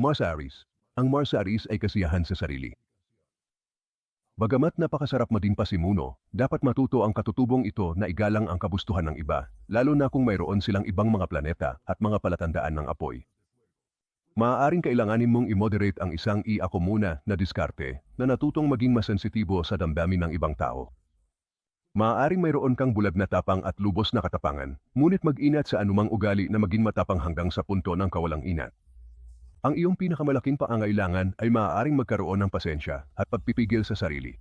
Mars Aris. Ang Mars Aris ay kasiyahan sa sarili. Bagamat napakasarap maging pasimuno, dapat matuto ang katutubong ito na igalang ang kabustuhan ng iba, lalo na kung mayroon silang ibang mga planeta at mga palatandaan ng apoy. Maaaring kailanganin mong i-moderate ang isang i-ako muna na diskarte na natutong maging masensitibo sa damdamin ng ibang tao. Maaaring mayroon kang bulag na tapang at lubos na katapangan, ngunit mag-inat sa anumang ugali na maging matapang hanggang sa punto ng kawalang inat. Ang iyong pinakamalaking pangangailangan ay maaaring magkaroon ng pasensya at pagpipigil sa sarili.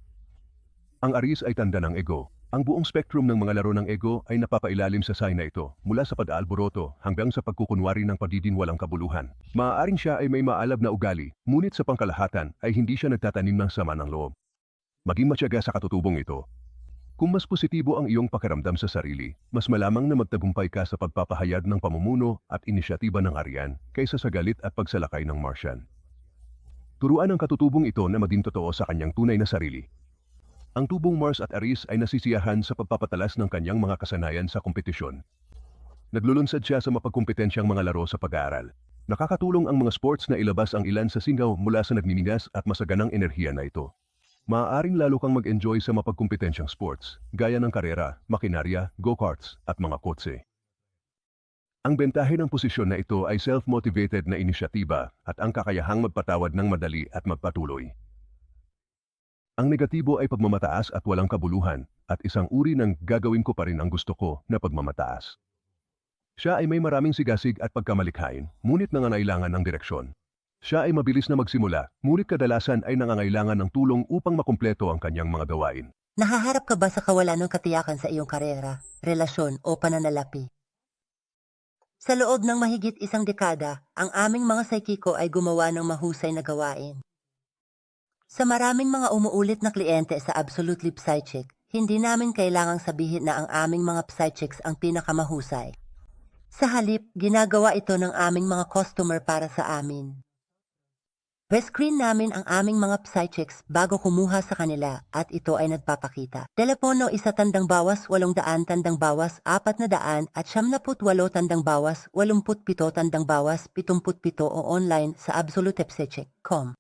Ang aris ay tanda ng ego. Ang buong spectrum ng mga laro ng ego ay napapailalim sa sign na ito, mula sa pag-aalboroto hanggang sa pagkukunwari ng pagdidin walang kabuluhan. Maaaring siya ay may maalab na ugali, ngunit sa pangkalahatan ay hindi siya nagtatanim ng sama ng loob. Maging matyaga sa katutubong ito. Kung mas positibo ang iyong pakiramdam sa sarili, mas malamang na magtagumpay ka sa pagpapahayag ng pamumuno at inisyatiba ng Aryan kaysa sa galit at pagsalakay ng Martian. Turuan ang katutubong ito na maging totoo sa kanyang tunay na sarili. Ang tubong Mars at Aries ay nasisiyahan sa pagpapatalas ng kanyang mga kasanayan sa kompetisyon. Naglulunsad siya sa mapagkompetensyang mga laro sa pag-aaral. Nakakatulong ang mga sports na ilabas ang ilan sa singaw mula sa nagmimigas at masaganang enerhiya na ito. Maaaring lalo kang mag-enjoy sa mapagkompetensyang sports, gaya ng karera, makinarya, go-karts, at mga kotse. Ang bentahe ng posisyon na ito ay self-motivated na inisyatiba at ang kakayahang magpatawad ng madali at magpatuloy. Ang negatibo ay pagmamataas at walang kabuluhan at isang uri ng gagawin ko pa rin ang gusto ko na pagmamataas. Siya ay may maraming sigasig at pagkamalikhain, ngunit nangangailangan ng direksyon. Siya ay mabilis na magsimula, ngunit kadalasan ay nangangailangan ng tulong upang makumpleto ang kanyang mga gawain. Nahaharap ka ba sa kawalan ng katiyakan sa iyong karera, relasyon o pananalapi? Sa loob ng mahigit isang dekada, ang aming mga saikiko ay gumawa ng mahusay na gawain. Sa maraming mga umuulit na kliyente sa Absolutely Psychic, hindi namin kailangang sabihin na ang aming mga psychics ang pinakamahusay. Sa halip, ginagawa ito ng aming mga customer para sa amin. Rescreen namin ang aming mga psychics bago kumuha sa kanila at ito ay nagpapakita. Telepono isa tandang bawas, walong daan tandang bawas, apat na daan at siyam na walo tandang bawas, walumput pito tandang bawas, pitumput pito o online sa absolutepsychic.com.